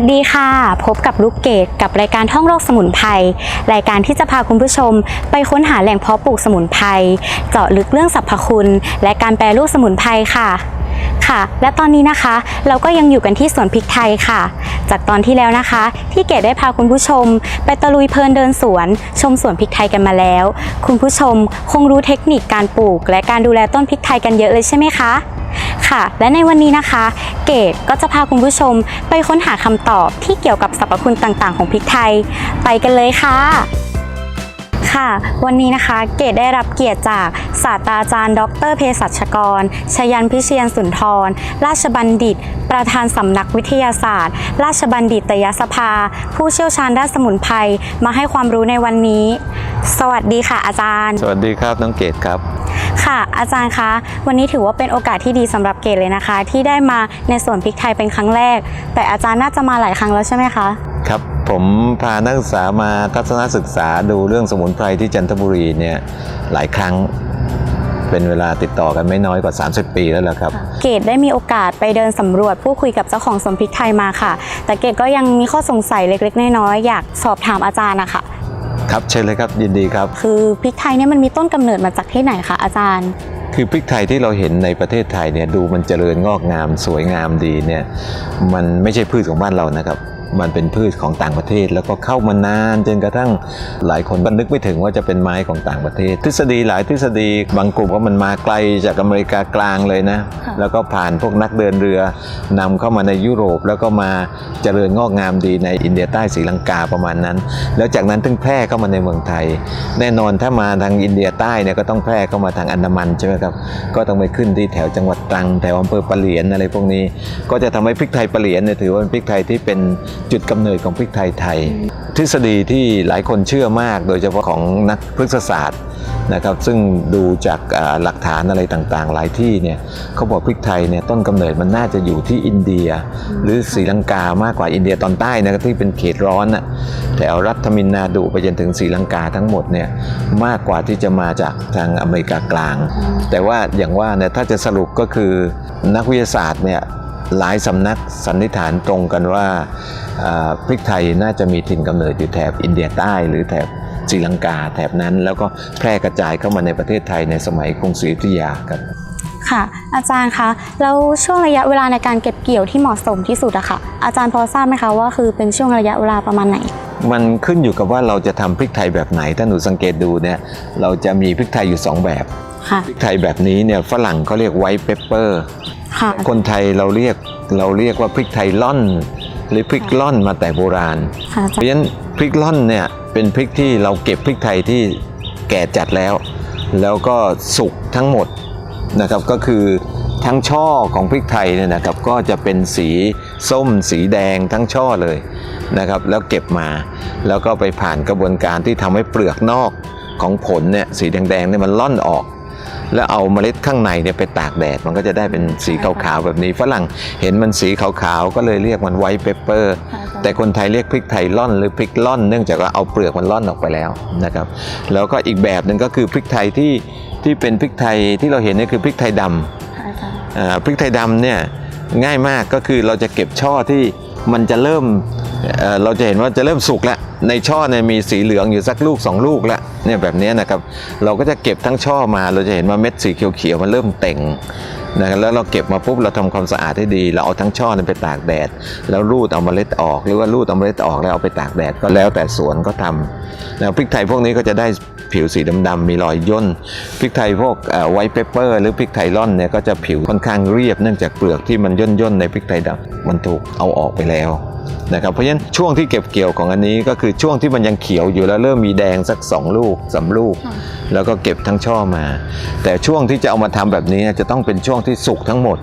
สดีค่ะ พบกับลูกเกดกับรายการท่องโลกสมุนไพรรายการที่จะพาคุณผู้ชม ไปค้นหาแหล่งเพาะปลูกสมุนไพรเจาะลึกเรื่องสรรพคุณ และการแปรรูปสมุนไพรค่ะค่ะ และตอนนี้นะคะเราก็ยังอยู่กันที่สวนพริกไทยค่ะ จากตอนที่แล้วนะคะ ที่เกดได้พาคุณผู้ชม ไปตะลุยเพลินเดินสวน ชมสวนพริกไทยกันมาแล้ว คุณผู้ชมคงรู้เทคนิคการปลูก และการดูแลต้นพริกไทยกันเยอะเลยใช่ไหมคะค่ะ และในวันนี้นะคะ เกดก็จะพาคุณผู้ชมไปค้นหาคำตอบที่เกี่ยวกับสรรพคุณต่างๆ ของพริกไทย ไปกันเลยค่ะ ค่ะ วันนี้นะคะเกดได้รับเกียรติจากศาสตราจารย์ ดรเภสัชกร ชยันพิเชียนสุนทร ราชบัณฑิต ประธานสำนักวิทยาศาสตร์ ราชบัณฑิตยสภา ผู้เชี่ยวชาญด้านสมุนไพรมาให้ความรู้ในวันนี้ สวัสดีค่ะอาจารย์ สวัสดีครับน้องเกดครับ ค่ะ อาจารย์คะ วันนี้ถือว่าเป็นโอกาสที่ดีสำหรับเกดเลยนะคะ ที่ได้มาในสวนพริกไทยเป็นครั้งแรก แต่อาจารย์น่าจะมาหลายครั้งแล้วใช่ไหมคะ ครับผมพานักศึกษามาทัศนศึกษาดูเรื่องสมุนไพรที่จันทบุรีเนี่ยหลายครั้งเป็นเวลาติดต่อกันไม่น้อยกว่า 30 ปีแล้วล่ะครับ เกดได้มีโอกาสไปเดินสำรวจพูดคุยกับเจ้าของสวนพริกไทยมาค่ะ แต่เกดก็ยังมีข้อสงสัยเล็กๆ น้อยๆอยากสอบถามอาจารย์นะคะครับเชิญเลยครับยินดีครับ คือพริกไทยเนี่ยมันมีต้นกำเนิดมาจากที่ไหนคะอาจารย์ คือพริกไทยที่เราเห็นในประเทศไทยเนี่ยดูมันเจริญงอกงามสวยงามดีเนี่ยมันไม่ใช่พืชของบ้านเรานะครับ มันเป็นพืชของต่างประเทศ แล้วก็เข้ามานานจนกระทั่งหลายคนก็นึกไม่ถึงว่าจะเป็นไม้ของต่างประเทศ ทฤษฎีหลายทฤษฎีบางกลุ่มว่ามันมาไกลจากอเมริกากลางเลยนะ แล้วก็ผ่านพวกนักเดินเรือนำเข้ามาในยุโรป แล้วก็มาเจริญงอกงามดีในอินเดียใต้ศรีลังกาประมาณนั้น แล้วจากนั้นถึงแพร่เข้ามาในเมืองไทย แน่นอนถ้ามาทางอินเดียใต้เนี่ยก็ต้องแพร่เข้ามาทางอันดามันใช่ไหมครับก็ต้องไปขึ้นที่แถวจังหวัดตรังแถวอำเภอปะเหลียนอะไรพวกนี้ ก็จะทำให้พริกไทยปะเหลียนเนี่ยถือว่าเป็นพริกไทยที่เป็นจุดกำเนิดของพริกไทยไทย ทฤษฎีที่หลายคนเชื่อมาก โดยเฉพาะของนักพฤกษศาสตร์นะครับซึ่งดูจากอ่าหลักฐานอะไรต่างๆ หลายที่เนี่ยเขาบอกพริกไทยเนี่ยต้นกำเนิดมันน่าจะอยู่ที่อินเดีย หรือศรีลังกามากกว่าอินเดียตอนใต้นะครับที่เป็นเขตร้อนน่ะแถวรัฐทมินนาดูไปจนถึงศรีลังกาทั้งหมดเนี่ยมากกว่าที่จะมาจากทางอเมริกากลาง แต่ว่าอย่างว่าเนี่ยถ้าจะสรุปก็คือนักวิทยาศาสตร์เนี่ย หลายสำนักสันนิษฐานตรงกันว่าอ่าพริกไทยน่าจะมีถิ่นกำเนิดอยู่แถบอินเดียใต้หรือแถบศรีลังกาแถบนั้น แล้วก็แพร่กระจายเข้ามาในประเทศไทยในสมัยกรุงศรีอยุธยาครับค่ะ อาจารย์คะแล้วช่วงระยะเวลาในการเก็บเกี่ยวที่เหมาะสมที่สุดอะค่ะ อาจารย์พอทราบไหมคะว่าคือเป็นช่วงระยะเวลาประมาณไหน มันขึ้นอยู่กับว่าเราจะทำพริกไทยแบบไหนถ้าหนูสังเกตดูเนี่ยเราจะมีพริกไทยอยู่ 2 แบบค่ะพริกไทยแบบนี้เนี่ยฝรั่งเขาเรียกไวท์เปปเปอร์ ค่ะคนไทยเราเรียกเราเรียกว่าพริกไทยล่อน หรือพริกล่อนมาแต่โบราณค่ะอาเพจารราะย์ฉะนั้นพริกล่อนเนี่ยเป็นพริกที่เราเก็บพริกไทยที่แก่จัดแล้ว แล้วก็สุกทั้งหมดนะครับก็คือทั้งช่อของพริกไทยเนี่ยนะครับก็จะเป็นสีส้มสีแดงทั้งช่อเลยนะครับแล้วเก็บมาแล้วก็ไปผ่านกระบวนการที่ทำให้เปลือกนอกของผลเนี่ยสีแดงๆเนี่ยมันล่อนออก แล้วเอาเมล็ดข้างในเนี่ยไปตากแดดมันก็จะได้เป็นสีขาวๆแบบนี้ฝรั่งเห็นมันสีขาวๆก็เลยเรียกมันไวท์เปปเปอร์แต่คนไทยเรียกพริกไทยล่อนหรือพริกล่อนเนื่องจากว่าเอาเปลือกมันล่อนออกไปแล้วนะครับแล้วก็อีกแบบหนึ่งก็คือพริกไทยที่ที่เป็นพริกไทยที่เราเห็นเนี่ยคือพริกไทยดำค่ะอาจารย์อ่าพริกไทยดำเนี่ยง่ายมากก็คือเราจะเก็บช่อที่มันจะเริ่มเอ่อเราจะเห็นว่าจะเริ่มสุกแล้วในช่อเนี่ยมีสีเหลืองอยู่สักลูกสองลูกแล้ว เนี่ยแบบนี้นะครับเราก็จะเก็บทั้งช่อมาเราจะเห็นว่าเม็ดสีเขียวๆมันเริ่มเต่งนะครับแล้วเราเก็บมาปุ๊บเราทำความสะอาดให้ดี เราเอาทั้งช่อนั้นไปตากแดด แล้วรูดเอาเมล็ดออก หรือว่ารูดเอาเมล็ดออกแล้วเอาไปตากแดดก็แล้วแต่สวนก็ทำแล้วพริกไทยพวกนี้ก็จะได้ผิวสีดำๆมีรอยย่นพริกไทยพวกไวท์เปเปอร์หรือพริกไทยร่อนเนี่ยก็จะผิวค่อนข้างเรียบเนื่องจากเปลือกที่มันย่นๆในพริกไทยดำมันถูกเอาออกไปแล้ว นะครับเพราะฉะนั้นช่วงที่เก็บเกี่ยวของอันนี้ก็คือช่วงที่มันยังเขียวอยู่แล้วเริ่มมีแดงสักสองลูกสามลูก แล้วก็เก็บทั้งช่อมา แต่ช่วงที่จะเอามาทำแบบนี้จะต้องเป็นช่วงที่สุกทั้งหมด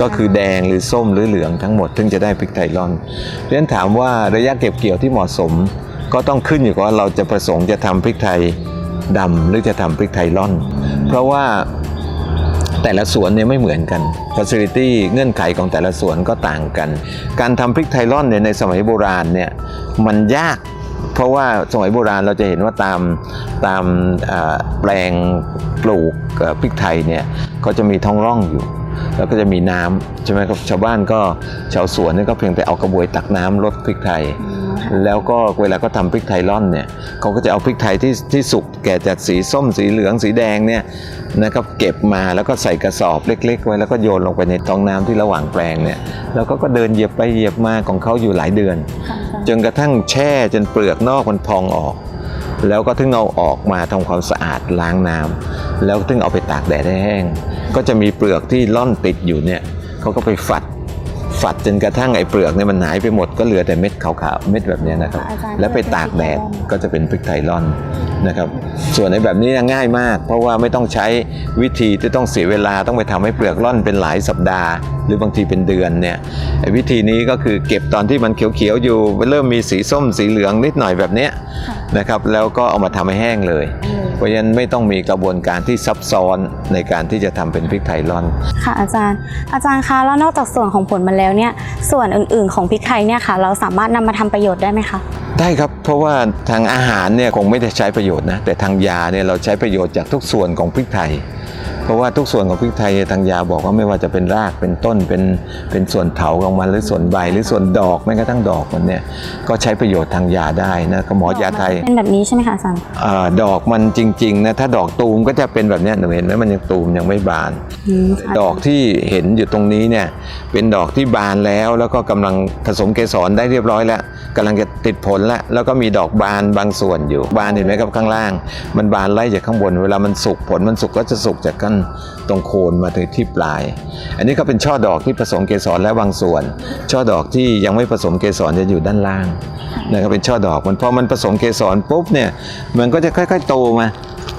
ก็คือแดงหรือส้มหรือเหลืองทั้งหมดถึงจะได้พริกไทยร่อนเพราะฉะนั้นถามว่าระยะเก็บเกี่ยวที่เหมาะสม ก็ต้องขึ้นอยู่กับว่าเราจะประสงค์จะทำพริกไทยดำหรือจะทำพริกไทยร่อน เพราะว่า แต่ละสวนเนี่ยไม่เหมือนกัน facility เงื่อนไขของแต่ละสวนก็ต่างกัน การทำพริกไทยร่อนเนี่ยในสมัยโบราณเนี่ยมันยากเพราะว่าสมัยโบราณเราจะเห็นว่าตามตามแปลงปลูกพริกไทยเนี่ยเขาจะมีท้องร่องอยู่ แล้วก็จะมีน้ำใช่ไหมครับชาวบ้านก็ชาวสวนเนี่ยก็เพียงแต่เอากระบวยตักน้ำรดพริกไทย แล้วก็เวลาก็ทำพริกไทยร่อนเนี่ยเขาก็จะเอาพริกไทยที่ที่สุกแก่จากสีส้มสีเหลืองสีแดงเนี่ยนะครับเก็บมาแล้วก็ใส่กระสอบเล็ก ๆ ไว้แล้วก็โยนลงไปในท้องน้ำที่ระหว่างแปลงเนี่ยแล้วก็ก็เดินเหยียบไปเหยียบมาของเขาอยู่หลายเดือน จนกระทั่งแช่จนเปลือกนอกมันพองออก แล้วก็ถึงเอาออกมาทำความสะอาดล้างน้ำแล้วถึงเอาไปตากแดดให้แห้ง ก็จะมีเปลือกที่ล่อนติดอยู่เนี่ยเขาก็ไปฝัด ฝัดจนกระทั่งไอ้เปลือกเนี่ยมันหายไปหมดก็เหลือแต่เม็ดขาวๆเม็ดแบบเนี้ยนะครับอาจารย์แล้วไปตากแดดก็จะเป็นพริกไทยร่อนนะครับส่วนในแบบนี้ง่ายมาก เพราะว่าไม่ต้องใช้วิธีที่ต้องเสียเวลาต้องไปทำให้เปลือกร่อนเป็นหลายสัปดาห์ หรือบางทีเป็นเดือนเนี่ยไอ้วิธีนี้ก็คือเก็บตอนที่มันเขียวๆอยู่เริ่มมีสีส้มสีเหลืองนิดหน่อยแบบเนี้ยนะครับแล้วก็เอามาทำให้แห้งเลย เพราะฉะนั้นไม่ต้องมีกระบวนการที่ซับซ้อนในการที่จะทำเป็นพริกไทยร่อน ค่ะอาจารย์ อาจารย์คะแล้วนอกจากส่วนของผลมันแล้วเนี่ยส่วนอื่นๆ ของพริกไทยเนี่ยค่ะ เราสามารถนำมาทำประโยชน์ได้ไหมคะได้ครับเพราะว่าทางอาหารเนี่ยคงไม่ได้ใช้ประโยชน์นะแต่ทางยาเนี่ยเราใช้ประโยชน์จากทุกส่วนของพริกไทย เพราะว่าทุกส่วนของพริกไทยทางยาบอกว่าไม่ว่าจะเป็นรากเป็นต้นเป็นเป็นส่วนเถาของมันหรือส่วนใบหรือส่วนดอกแม้กระทั่งดอกมันเนี่ยก็ใช้ประโยชน์ทางยาได้นะก็หมอยาไทยเป็นแบบนี้ใช่ไหมคะอาจารย์อาดอกมันจริงๆนะถ้าดอกตูมก็จะเป็นแบบเนี้ยหนูเห็นไหมมันยังตูมยังไม่บานอืมค่ะดอกที่เห็นอยู่ตรงนี้เนี่ยเป็นดอกที่บานแล้วแล้วก็กำลังผสมเกสรได้เรียบร้อยแล้วกำลังจะติดผลแล้วแล้วก็มีดอกบานบางส่วนอยู่บานเห็นไหมครับข้างล่าง มันบานไล่จากข้างบน เวลามันสุกผลมันสุกก็จะสุกจากกันตรงโคนมาถึงที่ปลาย อันนี้ก็เป็นช่อดอกที่ผสมเกสรแล้วบางส่วน ช่อดอกที่ยังไม่ผสมเกสรจะอยู่ด้านล่างนะครับเป็นช่อดอกมันพอมันผสมเกสรปุ๊บเนี่ยมันก็จะค่อย ๆ โตมา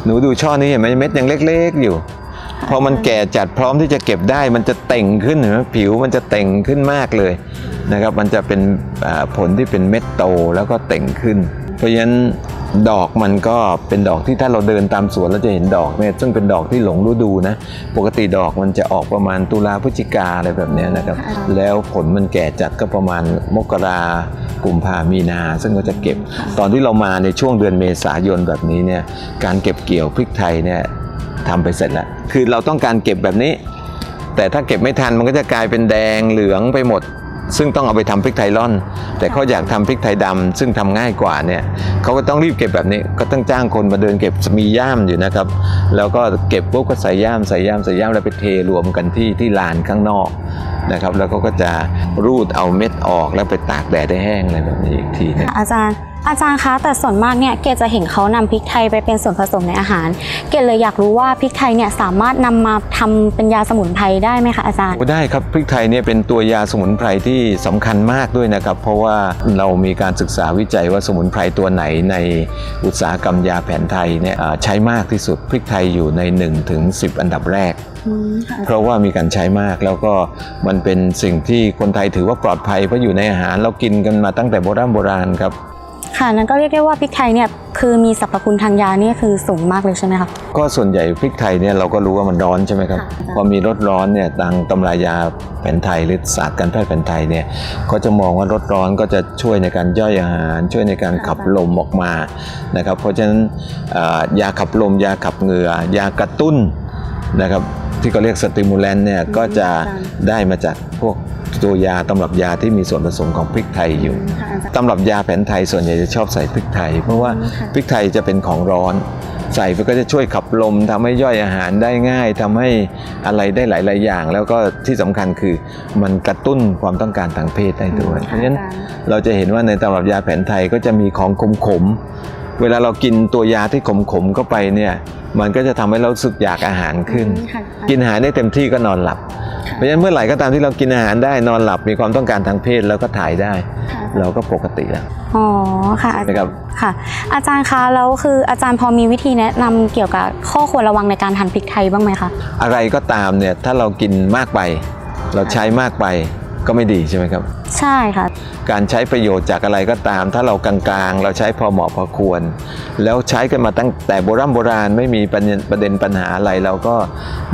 หนูดูช่อนี้เห็นไหมเม็ดยังเล็ก ๆอยู่พอมันแก่จัดพร้อมที่จะเก็บได้มันจะเต่งขึ้นเห็นไหมผิวมันจะเต่งขึ้นมากเลยนะครับ มันจะเป็นผลที่เป็นเม็ดโตแล้วก็เต่งขึ้น เพราะฉะนั้น ดอกมันก็เป็นดอกที่ถ้าเราเดินตามสวนเราจะเห็นดอกเนี่ยซึ่งเป็นดอกที่หลงฤดูนะ ปกติดอกมันจะออกประมาณตุลาพฤศจิกาอะไรแบบเนี้ยนะครับ แล้วผลมันแก่จัดก็ประมาณมกรากุมภามีนา ซึ่งก็จะเก็บ ตอนที่เรามาในช่วงเดือนเมษายนแบบนี้เนี่ยการเก็บเกี่ยวพริกไทยเนี่ยทำไปเสร็จแล้ว คือเราต้องการเก็บแบบนี้ แต่ถ้าเก็บไม่ทันมันก็จะกลายเป็นแดงเหลืองไปหมด ซึ่งต้องเอาไปทำพริกไทยร่อน แต่เขาอยากทำพริกไทยดำซึ่งทำง่ายกว่าเนี่ยเขาก็ต้องรีบเก็บแบบนี้ก็ต้องจ้างคนมาเดินเก็บมีย่ามอยู่นะครับ แล้วก็เก็บปุ๊บก็ใส่ย่ามใส่ย่ามใส่ย่ามแล้วไปเทรวมกันที่ที่ลานข้างนอกนะครับ แล้วเขาก็จะรูดเอาเม็ดออกแล้วไปตากแดดได้แห้งอะไรแบบนี้อีกทีนะอาจารย์ อาจารย์คะแต่ส่วนมากเนี่ยเกดจะเห็นเขานำพริกไทยไปเป็นส่วนผสมในอาหาร เกดเลยอยากรู้ว่าพริกไทยเนี่ยสามารถนำมาทำเป็นยาสมุนไพรได้ไหมคะอาจารย์โอ้ได้ครับพริกไทยเนี่ยเป็นตัวยาสมุนไพรที่สำคัญมากด้วยนะครับ เพราะว่าเรามีการศึกษาวิจัยว่าสมุนไพรตัวไหนในอุตสาหกรรมยาแผนไทยเนี่ยอ่าใช้มากที่สุดพริกไทยอยู่ใน1ถึง10 อันดับแรก เพราะว่ามีการใช้มากแล้วก็มันเป็นสิ่งที่คนไทยถือว่าปลอดภัยเพราะอยู่ในอาหารเรากินกันมาตั้งแต่โบราณโบราณครับ ค่ะนั่นก็เรียกได้ว่าพริกไทยเนี่ยคือมีสรรพคุณทางยาเนี่ยคือสูงมากเลยใช่ไหมคะก็ส่วนใหญ่พริกไทยเนี่ยเราก็รู้ว่ามันร้อนใช่ไหมครับค่ะพอมีรสร้อนเนี่ยทางตำรายาแผนไทยหรือศาสตร์การแพทย์แผนไทยเนี่ยก็จะมองว่ารสร้อนก็จะช่วยในการย่อยอาหาร ช่วยในการขับลมออกมานะครับเพราะฉะนั้นอ่ายาขับลมยาขับเหงื่อยากระตุ้นนะครับ ที่เขาเรียกสติมูแลนเนี่ยก็จะได้มาจากพวกตัวยาตำรับยาที่มีส่วนผสมของพริกไทยอยู่ตำรับยาแผนไทยส่วนใหญ่จะชอบใส่พริกไทย เพราะว่าอืมค่ะพริกไทยจะเป็นของร้อน ใส่ไปก็จะช่วยขับลมทำให้ย่อยอาหารได้ง่ายทำให้อะไรได้หลาย ๆ อย่าง แล้วก็ที่สำคัญคือมันกระตุ้นความต้องการทางเพศได้ด้วยเพราะฉะนั้นเราจะเห็นว่าในตำรับยาแผนไทยก็จะมีของขมๆ เวลาเรากินตัวยาที่ขมๆเข้าไปเนี่ยมันก็จะทำให้เรารู้สึกอยากอาหารขึ้น กินอาหารได้เต็มที่ก็นอนหลับ เพราะฉะนั้นเมื่อไหร่ก็ตามที่เรากินอาหารได้นอนหลับมีความต้องการทางเพศแล้วก็ถ่ายได้ เราก็ปกติแล้วอ๋อค่ะอาจารย์นะครับค่ะ อาจารย์คะแล้วคืออาจารย์พอมีวิธีแนะนำเกี่ยวกับข้อควรระวังในการทานพริกไทยบ้างไหมคะอะไรก็ตามเนี่ยถ้าเรากินมากไป เราใช้มากไป ก็ไม่ดีใช่ไหมครับ ใช่ค่ะ การใช้ประโยชน์จากอะไรก็ตาม ถ้าเรากลางๆ เราใช้พอเหมาะพอควร แล้วใช้กันมาตั้งแต่โบราณโบราณไม่มีประเด็นประเด็นปัญหาอะไรเราก็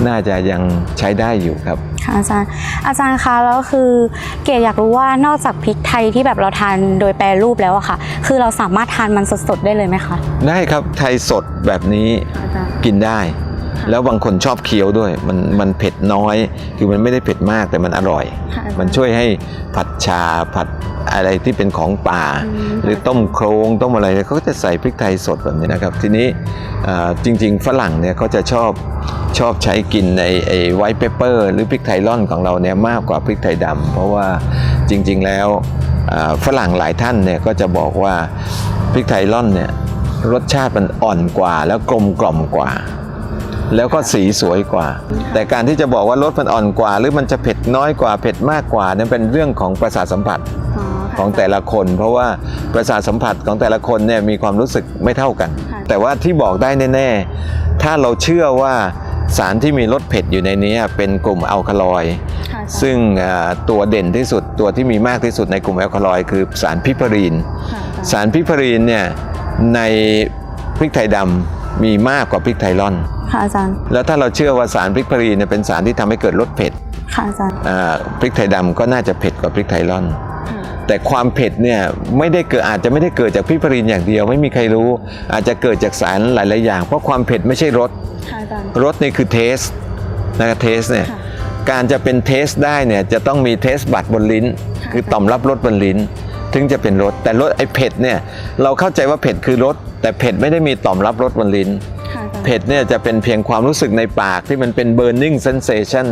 น่าจะยังใช้ได้อยู่ครับค่ะอาจารย์อาจารย์คะแล้วคือเกดอยากรู้ว่านอกจากพริกไทยที่แบบเราทานโดยแปรรูปแล้วอะค่ะ คือเราสามารถทานมันสดๆได้เลยไหมคะ ได้ครับไทยสดแบบนี้อาจารย์กินได้ แล้วบางคนชอบเคี้ยวด้วย มันมันเผ็ดน้อย คือมันไม่ได้เผ็ดมากแต่มันอร่อยค่ะมันช่วยให้ผัดชาผัดอะไรที่เป็นของป่าอืมหรือต้มโครงต้มอะไรเนี่ยเขาก็จะใส่พริกไทยสดแบบนี้นะครับ ทีนี้อ่าจริง ๆ ฝรั่งเนี่ยเขาจะชอบชอบใช้กินไอ้ไอ้ไวท์เปเปอร์หรือพริกไทยร่อนของเราเนี่ยมากกว่าพริกไทยดำเพราะว่าจริง ๆ แล้วอ่าฝรั่งหลายท่านเนี่ยก็จะบอกว่าพริกไทยร่อนเนี่ยรสชาติมันอ่อนกว่าแล้วกลมกล่อมกว่า แล้วก็สีสวยกว่า แต่การที่จะบอกว่ารสมันอ่อนกว่า หรือมันจะเผ็ดน้อยกว่าเผ็ดมากกว่านั้นเป็นเรื่องของประสาทสัมผัสอ๋อค่ะของแต่ละคน เพราะว่าประสาทสัมผัสของแต่ละคนเนี่ยมีความรู้สึกไม่เท่ากันค่ะแต่ว่าที่บอกได้แน่ๆ ถ้าเราเชื่อว่าสารที่มีรสเผ็ดอยู่ในนี้เป็นกลุ่มอัลคาลอยด์ค่ะอาจารย์ซึ่งอ่าตัวเด่นที่สุดตัวที่มีมากที่สุดในกลุ่มอัลคาลอยด์คือสารพิพารีนค่ะอาจารย์สารพิพารีนเนี่ยในพริกไทยดำมีมากกว่าพริกไทยร่อน ค่ะอาจารย์ แล้วถ้าเราเชื่อว่าสารพริกพารีนเนี่ยเป็นสารที่ทำให้เกิดรสเผ็ด ค่ะอาจารย์อ่าพริกไทยดำก็น่าจะเผ็ดกว่าพริกไทยร่อนค่ะแต่ความเผ็ดเนี่ยไม่ได้เกิดอาจจะไม่ได้เกิดจากพริกพารีนอย่างเดียวไม่มีใครรู้ อาจจะเกิดจากสารหลาย ๆ อย่าง เพราะความเผ็ดไม่ใช่รสค่ะอาจารย์รสนี่คือเทสนะครับเทสเนี่ยค่ะการจะเป็นเทสได้เนี่ยจะต้องมีเทสบัตรบนลิ้นค่ะคือต่อมรับรสบนลิ้น ถึงจะเป็นรสแต่รสไอ้เผ็ดเนี่ยเราเข้าใจว่าเผ็ดคือรสแต่เผ็ดไม่ได้มีต่อมรับรสบนลิ้นค่ะอาจารย์ เผ็ดเนี่ยจะเป็นเพียงความรู้สึกในปากที่มันเป็น burning sensation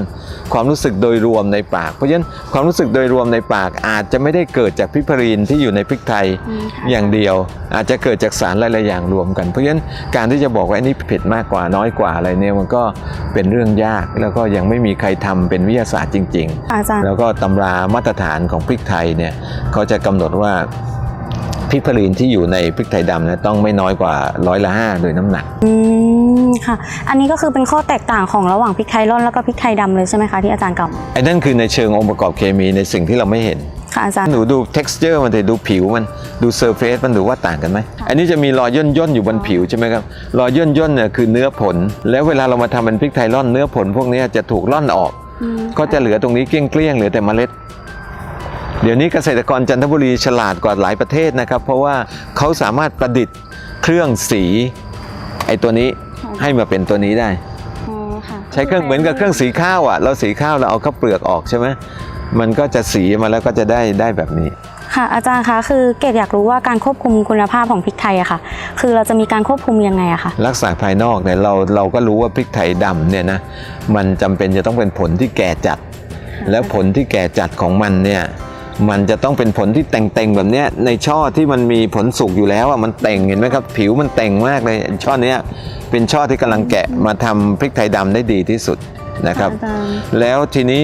ความรู้สึกโดยรวมในปาก เพราะฉะนั้นความรู้สึกโดยรวมในปากอาจจะไม่ได้เกิดจากพิพารีนที่อยู่ในพริกไทยอืมค่ะอย่างเดียว อาจจะเกิดจากสารหลายๆอย่างรวมกัน เพราะฉะนั้นการที่จะบอกว่าอันนี้เผ็ดมากกว่าน้อยกว่าอะไรเนี่ยมันก็เป็นเรื่องยากแล้วก็ยังไม่มีใครทำเป็นวิทยาศาสตร์จริงอาจารย์ๆแล้วก็ตำรามาตรฐานของพริกไทยเนี่ยเขาจะกำหนดว่า พิพารีนที่อยู่ในพริกไทยดำเนี่ยต้องไม่น้อยกว่าร้อยละห้าโดยน้ำหนัก อืมค่ะ อันนี้ก็คือเป็นข้อแตกต่างของระหว่างพริกไทยร่อนแล้วก็พริกไทยดำเลยใช่ไหมคะที่อาจารย์กล่าวไอ้นั่นคือในเชิงองค์ประกอบเคมีในสิ่งที่เราไม่เห็น ค่ะอาจารย์ หนูดู texture มันจะดูผิวมันดู surface มันดูว่าต่างกันไหมค่ะอันนี้จะมีรอยย่นย่นๆอยู่บนผิวใช่ไหมครับรอยย่นย่นๆเนี่ยคือเนื้อผล แล้วเวลาเรามาทำเป็นพริกไทยร่อนเนื้อผล พวกเนี้ยจะถูกร่อนออกอืมก็จะเหลือตรงนี้เกลี้ยงๆเหลือแต่เมล็ด เดี๋ยวนี้เกษตรกรจันทบุรีฉลาดกว่าหลายประเทศนะครับ เพราะว่าเขาสามารถประดิษฐ์เครื่องสีไอ้ตัวนี้ให้มาเป็นตัวนี้ได้อ๋อค่ะใช้เครื่องเหมือนกับเครื่องสีข้าวอะเราสีข้าวเราเอาข้าวเปลือกออกใช่ไหมมันก็จะสีมาแล้วก็จะได้ได้แบบนี้ค่ะอาจารย์คะคือเกดอยากรู้ว่าการควบคุมคุณภาพของพริกไทยอะค่ะ คือเราจะมีการควบคุมยังไงอะคะลักษณะภายนอกเนี่ยเราเราก็รู้ว่าพริกไทยดำเนี่ยนะมันจำเป็นจะต้องเป็นผลที่แก่จัด แล้วผลที่แก่จัดของมันเนี่ย มันจะต้องเป็นผลที่แต่งๆแบบเนี้ยในช่อที่มันมีผลสุกอยู่แล้วอะมันแต่งเห็นไหมครับ ผิวมันแต่งมากเลยช่อเนี้ยเป็นช่อที่กำลังแกะมาทำพริกไทยดำได้ดีที่สุดนะครับอาจารย์แล้วทีนี้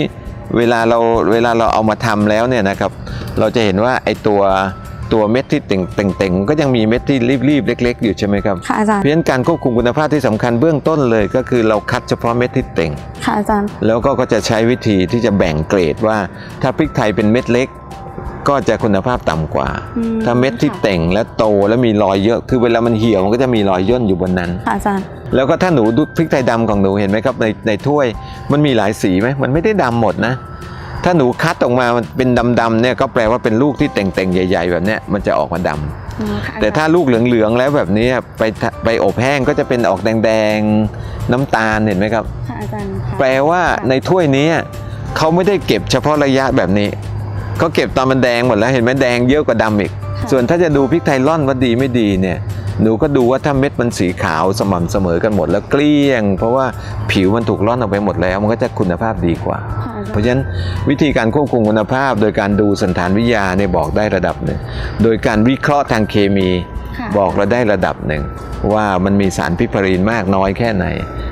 เวลาเราเวลาเราเอามาทำแล้วเนี่ยนะครับ เราจะเห็นว่าไอตัว ตัวเม็ดที่เต่งๆก็ยังมีเม็ดที่รีบๆ เล็ก ๆ อยู่ใช่ไหมครับค่ะอาจารย์ เพราะฉะนั้นการควบคุมคุณภาพที่สำคัญเบื้องต้นเลย ก็คือเราคัดเฉพาะเม็ดที่เต่งค่ะอาจารย์ แล้วก็ก็จะใช้วิธีที่จะแบ่งเกรดว่า ถ้าพริกไทยเป็นเม็ดเล็ก ก็จะคุณภาพต่ำกว่าอืมถ้าเม็ดที่ค่ะเต่งและโตและมีรอยเยอะ คือเวลามันเหี่ยวมันก็จะมีรอยย่นอยู่บนนั้นค่ะอาจารย์แล้วก็ถ้าหนูดูพริกไทยดำของหนูเห็นไหมครับในในถ้วย มันมีหลายสีไหมมันไม่ได้ดำหมดนะ ถ้าหนูคัดออกมามันเป็นดำๆเนี่ยก็แปลว่าเป็นลูกที่เต่งๆ ใหญ่ ๆ แบบเนี้ยมันจะออกมาดำอ๋อค่ะแต่ถ้าลูกเหลืองๆแล้วแบบนี้ไปทะไปอบแห้งก็จะเป็นออกแดงๆน้ำตาลเห็นไหมครับ ค่ะอาจารย์ค่ะแปลว่าในถ้วยนี้เขาไม่ได้เก็บเฉพาะระยะแบบนี้เขาเก็บตอนมันแดงหมดแล้วเห็นไหมแดงเยอะกว่าดำอีกะส่วนถ้าจะดูพริกไทยร่อนว่าดีไม่ดีเนี่ยหนูก็ดูว่าถ้าเม็ดมันสีขาวสม่ำเสมอกันหมดแล้วเกลี้ยง เพราะว่าผิวมันถูกร่อนออกไปหมดแล้ว มันก็จะคุณภาพดีกว่า ค่ะอาจารย์ เพราะฉะนั้นวิธีการควบคุมคุณภาพ โดยการดูสันฐานวิทยาเนี่ยบอกได้ระดับหนึ่ง โดยการวิเคราะห์ทางเคมีค่ะบอกเราได้ระดับหนึ่ง ว่ามันมีสารพิพารีนมากน้อยแค่ไหน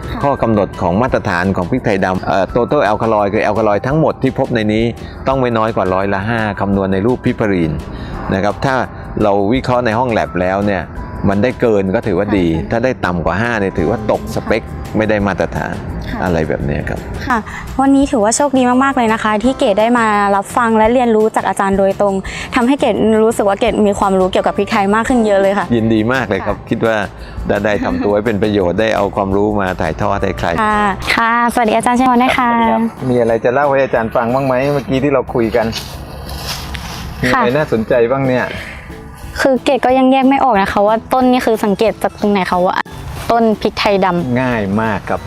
ค่ะข้อกำหนดของมาตรฐานของพริกไทยดำโตโต้แอลคาลอยคือแอลคาลอยทั้งหมดที่พบในนี้ต้องไม่น้อยกว่าร้อยละ 5คำนวณในรูปพิพารีนนะครับถ้าเราวิเคราะห์ในห้องแลบแล้วเนี่ยมันได้เกินก็ถือว่าดี ถ้าได้ต่ำกว่า5เนี่ยถือว่าตกสเปคไม่ได้มาตรฐาน ค่ะ อะไรแบบเนี้ยครับ ค่ะ วันนี้ถือว่าโชคดีมากๆเลยนะคะ ที่เกดได้มารับฟังและเรียนรู้จากอาจารย์โดยตรงทำให้เกดรู้สึกว่าเกดมีความรู้เกี่ยวกับพริกไทยมากขึ้นเยอะเลยค่ะ ยินดีมากเลยครับ คิดว่าได้ได้ทำตัวให้เป็นประโยชน์ได้เอาความรู้มาถ่ายทอดให้ใครค่ะค่ะสวัสดีอาจารย์เชมอนด้วยค่ะมีอะไรจะเล่าให้อาจารย์ฟังบ้างไหมเมื่อกี้ที่เราคุยกันมีค่ะอะไรน่าสนใจบ้างเนี่ย คือเกดก็ยังแยกไม่ออกนะคะ ว่าต้นนี่คือสังเกตจากตรงไหนคะว่า ต้นพริกไทยดำง่ายมากครับ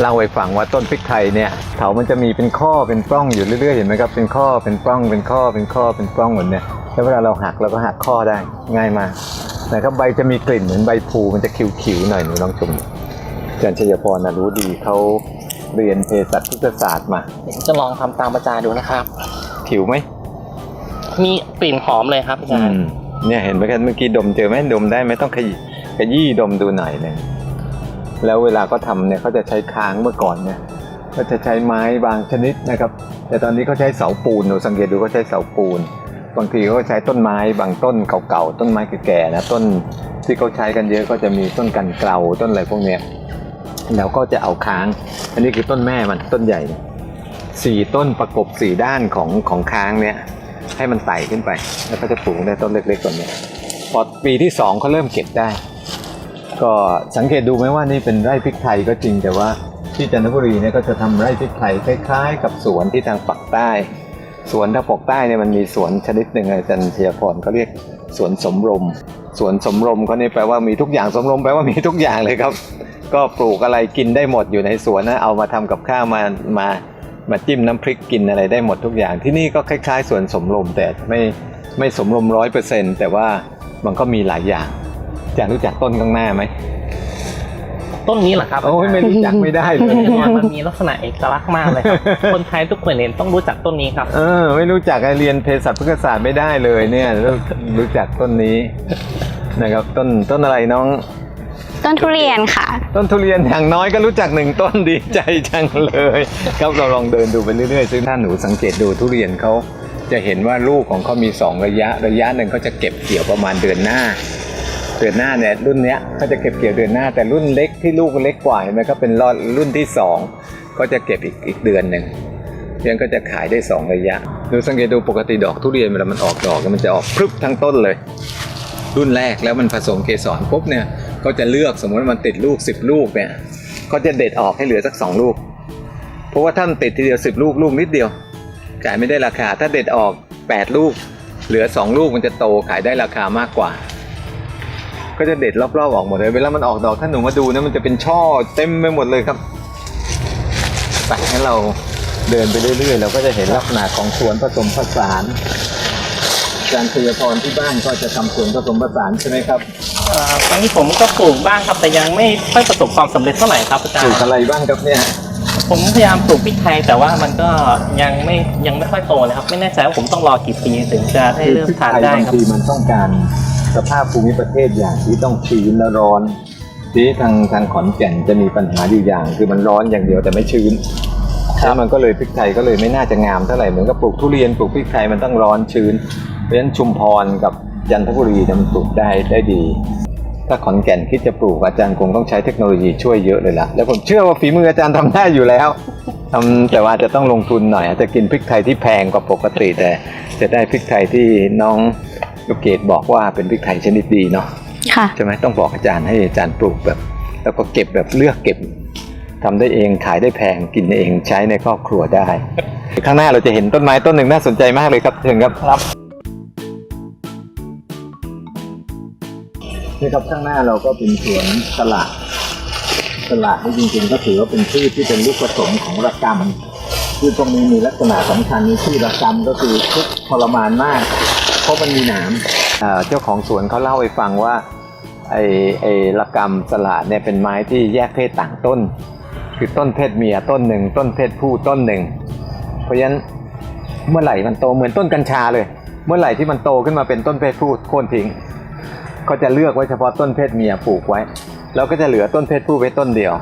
เล่าให้ฟังว่าต้นพริกไทยเนี่ยเขามันจะมีเป็นข้อเป็นปล้องอยู่เรื่อยๆเห็นไหมครับเป็นข้อเป็นปล้องเป็นข้อเป็นข้อเป็นปล้องเหมือนเนี่ยแล้วเวลาเราหักเราก็หักข้อได้ง่ายมากนะครับใบจะมีกลิ่นเหมือนใบพลูมันจะคิวๆหน่อยหนูลองชมอาจารย์ชัยพรนะรู้ดีเขาเรียนเภสัชพฤกษศาสตร์มาเดี๋ยวจะลองทำตามอาจารย์ดูนะครับผิวไหมมีกลิ่นหอมเลยครับอาจารย์เนี่ยเห็นไหมครับเมื่อกี้ดมเจอไหมดมได้ไหมต้องขยี้ขยี้ดมดูหน่อยหนึง แล้วเวลาก็ทำเนี่ยเขาจะใช้ค้างเมื่อก่อนเนี่ยก็จะใช้ไม้บางชนิดนะครับ แต่ตอนนี้เขาใช้เสาปูนหนูสังเกตดูเขาใช้เสาปูน บางทีเขาก็ใช้ต้นไม้บางต้นเก่าๆต้นไม้แก่ๆนะต้นที่เขาใช้กันเยอะก็จะมีต้นกันเกลาต้นอะไรพวกเนี้ยแล้วก็จะเอาค้าง อันนี้คือต้นแม่มันต้นใหญ่สี่ต้นประกบสี่ด้านของของค้างเนี่ยให้มันไต่ขึ้นไป แล้วก็จะปลูกได้ต้นเล็กๆตัวนี้พอปีที่สองเขาเริ่มเก็บได้ ก็สังเกตดูไหมว่านี่เป็นไร่พริกไทยก็จริงแต่ว่าที่จันทบุรีเนี่ยก็จะทำไร่พริกไทยคล้ายๆ กับสวนที่ทางปักใต้ สวนทางปกใต้เนี่ยมันมีสวนชนิดหนึ่งอาจารย์เทียพรเขาเรียกสวนสมรม สวนสมรมเขานี่แปลว่ามีทุกอย่างสมรมแปลว่ามีทุกอย่างเลยครับ ก็ปลูกอะไรกินได้หมดอยู่ในสวนนะเอามาทำกับข้าวมามามาจิ้มน้ำพริกกินอะไรได้หมดทุกอย่าง ที่นี่ก็คล้ายๆสวนสมรมแต่ไม่ไม่สมรมร้อยเปอร์เซ็นต์แต่ว่ามันก็มีหลายอย่าง จารย์รู้จักต้นข้างหน้าไหม ต้นนี้เหรอครับโอ้ยไม่รู้จักไม่ได้เลยเนี่ยมันมีลักษณะเอกลักษณ์มากเลยครับ คนไทยทุกคนเห็นต้องรู้จักต้นนี้ครับ เออ ไม่รู้จักไอเรียนเภสัชพฤกษศาสตร์ไม่ได้เลยเนี่ยรู้รู้จักต้นนี้นะครับ ต้นต้นอะไรน้อง ต้นทุเรียนค่ะ ต้นทุเรียนอย่างน้อยก็รู้จักหนึ่งต้นดีใจจังเลยครับเราลองเดินดูไปเรื่อยๆซึ่งถ้าหนูสังเกตดูทุเรียนเขาจะเห็นว่าลูกของเขามีสองระยะ ระยะหนึ่งเขาจะเก็บเกี่ยวประมาณเดือนหน้า เดือนหน้าเนี่ยรุ่นเนี้ยเขาจะเก็บเกี่ยวเดือนหน้า แต่รุ่นเล็กที่ลูกเล็กกว่าเห็นไหมก็เป็นรอดรุ่นที่สองก็จะเก็บอีกอีกเดือนหนึ่งเดือนก็จะขายได้สองระยะ ดูสังเกตดูปกติดอกทุเรียนเวลามันออกดอกมันจะออกพรึบทั้งต้นเลย รุ่นแรกแล้วมันผสมเกสรปุ๊บเนี่ยก็จะเลือกสมมติมันติดลูก 10 ลูกเนี่ยก็จะเด็ดออกให้เหลือสักสองลูก เพราะว่าถ้ามันติดทีเดียวสิบลูกลูกนิดเดียว ขายไม่ได้ราคา ถ้าเด็ดออก 8 ลูก เหลือ 2 ลูกมันจะโตขายได้ราคามากกว่า ก็จะเด็ดรอบๆออกหมดเลยเวลามันออกดอกถ้าหนูมาดูนะมันจะเป็นช่อเต็มไปหมดเลยครับไปให้เราเดินไปเรื่อยๆเราก็จะเห็นลักษณะของสวนผสมผสานอาจารย์เยพรที่บ้านก็จะทำสวนผสมผสานใช่ไหมครับเอ่อตอนนี้ผมก็ปลูกบ้างครับแต่ยังไม่ค่อยประสบความสำเร็จเท่าไหร่ครับอาจารปลูกย์อะไรบ้างครับเนี่ย ผมพยายามปลูกพริกไทยแต่ว่ามันก็ยังไม่ยังไม่ค่อยโตเลยครับ ไม่แน่ใจว่าผมต้องรอกี่ปีถึงจะได้เริ่มทานได้บางครับทีมันต้องการ สภาพภูมิประเทศอย่างที่ต้องชื้นและร้อนทีนี้ทางทางขอนแก่นจะมีปัญหาอยู่อย่าง คือมันร้อนอย่างเดียวแต่ไม่ชื้นแล้วมันก็เลยพริกไทยก็เลยไม่น่าจะงามเท่าไหร่เหมือนกับปลูกทุเรียนปลูกพริกไทยมันต้องร้อนชื้น เพราะฉะนั้นชุมพรกับจันทบุรีเนี่ยมันปลูกได้ได้ดี ถ้าขอนแก่นคิดจะปลูกอาจารย์คงต้องใช้เทคโนโลยีช่วยเยอะเลยล่ะแล้วผมเชื่อว่าฝีมืออาจารย์ทำได้อยู่แล้วทำแต่ว่าจะต้องลงทุนหน่อยอาจจะกินพริกไทยที่แพงกว่าปกติแต่จะได้พริกไทยที่น้อง ลูกเกดบอกว่าเป็นพริกไทยชนิดดีเนาะค่ะ ใช่ไหมต้องบอกอาจารย์ให้อาจารย์ปลูกแบบ แล้วก็เก็บแบบเลือกเก็บทำได้เองขายได้แพงกินเองใช้ในครอบครัวได้ ข้างหน้าเราจะเห็นต้นไม้ต้นหนึ่งน่าสนใจมากเลยครับเชิญครับครับนี่ครับข้างหน้าเราก็เป็นสวนตลาดตลาดนี่จริงๆก็ถือว่าเป็นพืชที่เป็นลูกผสมของระกำพืชพวกนี้มีลักษณะสำคัญในที่ระกำก็คือทุกข์ทรมานมาก เพราะมันมีหนามเจ้าของสวนเขาเล่าให้ฟังว่าไอ้ไอ้ระกำสละเนี่ยเป็นไม้ที่แยกเพศต่างต้น คือต้นเพศเมียต้นหนึ่ง ต้นเพศผู้ต้นหนึ่ง เพราะฉะนั้นเมื่อไหร่มันโตเหมือนต้นกัญชาเลย เมื่อไหร่ที่มันโตขึ้นมาเป็นต้นเพศผู้โค่นทิ้งก็จะเลือกไว้เฉพาะต้นเพศเมียปลูกไว้ แล้วก็จะเหลือต้นเพศผู้ไว้ต้นเดียว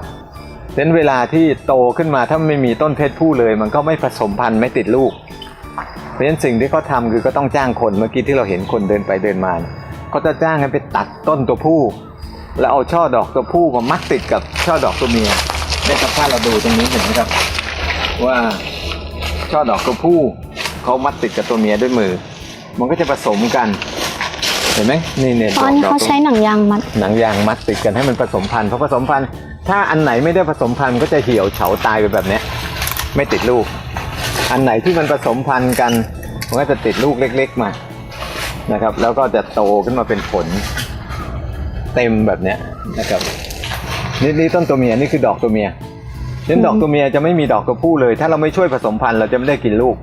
ฉะนั้นเวลาที่โตขึ้นมาถ้าไม่มีต้นเพศผู้เลย มันก็ไม่ผสมพันธุ์ไม่ติดลูก ราะฉะนั้นสิ่งที่เขาทำคือก็ต้องจ้างคนเมื่อกี้ที่เราเห็นคนเดินไปเดินมาเนี่ยเขาจะจ้างให้ไปตัดต้นตัวผู้ แล้วเอาช่อดอกตัวผู้มามัดติดกับช่อดอกตัวเมียเนี่ยครับถ้าเราดูตรงนี้เห็นไหมครับ ว่าช่อดอกตัวผู้เขามัดติดกับตัวเมียด้วยมือ มันก็จะผสมกันเห็นไหมนี่เนี่ยตอนนี้ดกเขาตัวใช้หนังยางมัด หนังยางมัดติดกันให้มันผสมพันธุ์เพราะผสมพันธุ์ถ้าอันไหนไม่ได้ผสมพันธุ์ก็จะเหี่ยวเฉาตายไปแบบเนี้ยไม่ติดลูก อันไหนที่มันผสมพันธุ์กันมันก็จะติดลูกเล็ก ๆมานะครับ แล้วก็จะโตขึ้นมาเป็นผลเต็มแบบเนี้ยนะครับนี่นี่ต้นตัวเมียนี่คือดอกตัวเมียฉะนั้นดอกตัวเมียจะไม่มีดอกตัวผู้เลย ถ้าเราไม่ช่วยผสมพันธุ์เราจะไม่ได้กินลูก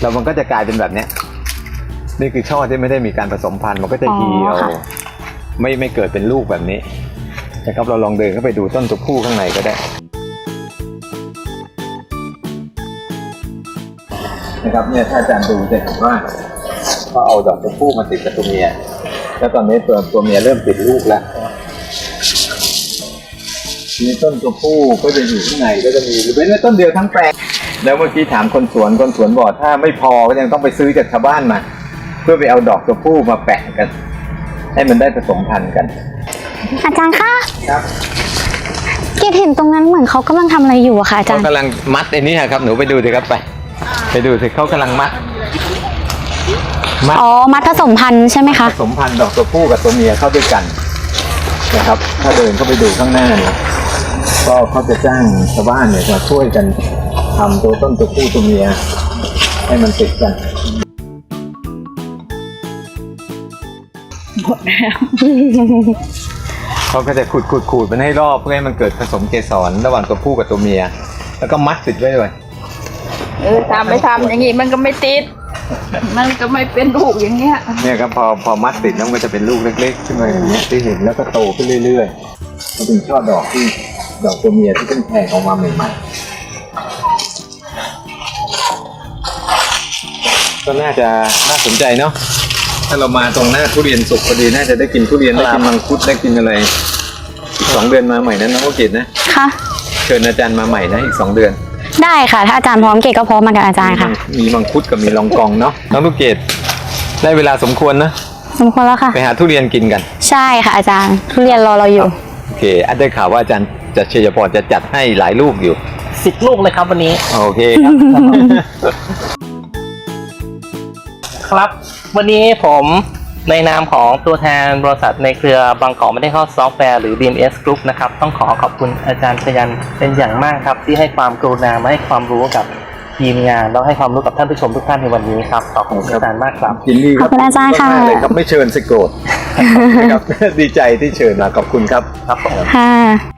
แล้วมันก็จะกลายเป็นแบบเนี้ยนี่คือช่อที่ไม่ได้มีการผสมพันธุ์มันก็จะเหี่ยวอ๋อค่ะไม่ไม่เกิดเป็นลูกแบบนี้นะครับเราลองเดินเข้าไปดูต้นตัวผู้ข้างในก็ได้ นะครับเนี่ยถ้าอาจารย์ดูจะเห็นว่าก็เอาดอกตัวผู้มาติดกับตัวเมีย แล้วตอนนี้ตัวตัวเมียเริ่มติดลูกแล้วทีนี้ต้นตัวผู้ก็จะอยู่ข้างในก็จะมีหรือเป็นไว้ต้นเดียวทั้งแปลงแล้วเมื่อกี้ถามคนสวนคนสวนบอกถ้าไม่พอก็ยังต้องไปซื้อจากชาวบ้านมา เพื่อไปเอาดอกตัวผู้มาแปะกัน ให้มันได้ผสมพันธุ์กัน อาจารย์คะครับเกดเห็นตรงนั้นเหมือนเขากำลังทำอะไรอยู่อะค่ะอาจารเขาย์ กำลังมัดไอ้นี่ครับหนูไปดูสิครับไป ไปดูสิเขากำลังมัดมัดอ๋อ มัดผสมพันธุ์ใช่ไหมผคะ สมพันธุ์ดอกตัวผู้กับตัวเมียเข้าด้วยกันนะครับ ถ้าเดินเข้าไปดูข้างหน้าเนี่ยก็เขาจะจ้างชาวบ้านเนี่ยมาช่วยกันทำตัวต้นตัวผู้ตัวเมีย ให้มันติดกัน เขาก็จะขูดขูดขูดมันให้รอบเพื่อให้มันเกิดผสมเกสรระหว่างตัวผู้กับตัวเมีย แล้วก็มัดติดไว้เลย เออทำไม่ทำอย่างนี้มันก็ไม่ติด มันก็ไม่เป็นลูกอย่างเงี้ย เนี่ยครับพอพอมัดติดแล้วมันก็จะเป็นลูกเล็กๆขึ้นมาอย่างเงี้ยที่เห็นแล้วก็โตขึ้นเรื่อยๆมันเป็นช่อดอกที่ดอกตัวเมียที่เพิ่งแทงออกมาใหม่ๆ ก็น่าจะน่าสนใจเนาะถ้าเรามาตรงหน้าทุเรียนสุกพอดีน่าจะได้กินทุเรียนได้กินมังคุดได้กินอะไรอีกสองเดือนมาใหม่นะน้องโอกิจนะค่ะ เชิญอาจารย์มาใหม่นะอีกสองเดือน ได้ค่ะ ถ้าอาจารย์พร้อมเกดก็พร้อมมากับอาจารย์ค่ะ มีมังคุดกับมีลองกองเนาะน้องลูกเกดได้เวลาสมควรนะสมควรแล้วค่ะ ไปหาทุเรียนกินกัน ใช่ค่ะอาจารย์ ทุเรียนรอเราอยู่ โอเคอันได้ข่าวว่าอาจารย์จะเชยพรจะจัดให้หลายลูกอยู่ สิบลูกเลยครับวันนี้ โอเคครับ ครับ วันนี้ผม ในนามของตัวแทนบริษัทในเครือบางกอกไม่ได้เข้าซอฟต์แวร์หรือ BMS Group นะครับ ต้องขอขอบคุณอาจารย์ชยันเป็นอย่างมากครับ ที่ให้ความกรุณามาให้ความรู้กับทีมงาน แล้วให้ความรู้กับท่านผู้ชมทุกท่านในวันนี้ครับขอบคุณอาจารย์มากครับยินดีขอบคุณอาจารย์ค่ะมกๆเลยครับไม่เชิญสิโกรธนะครับดีใจที่เชิญมาขอบคุณครับครับผมค่ะ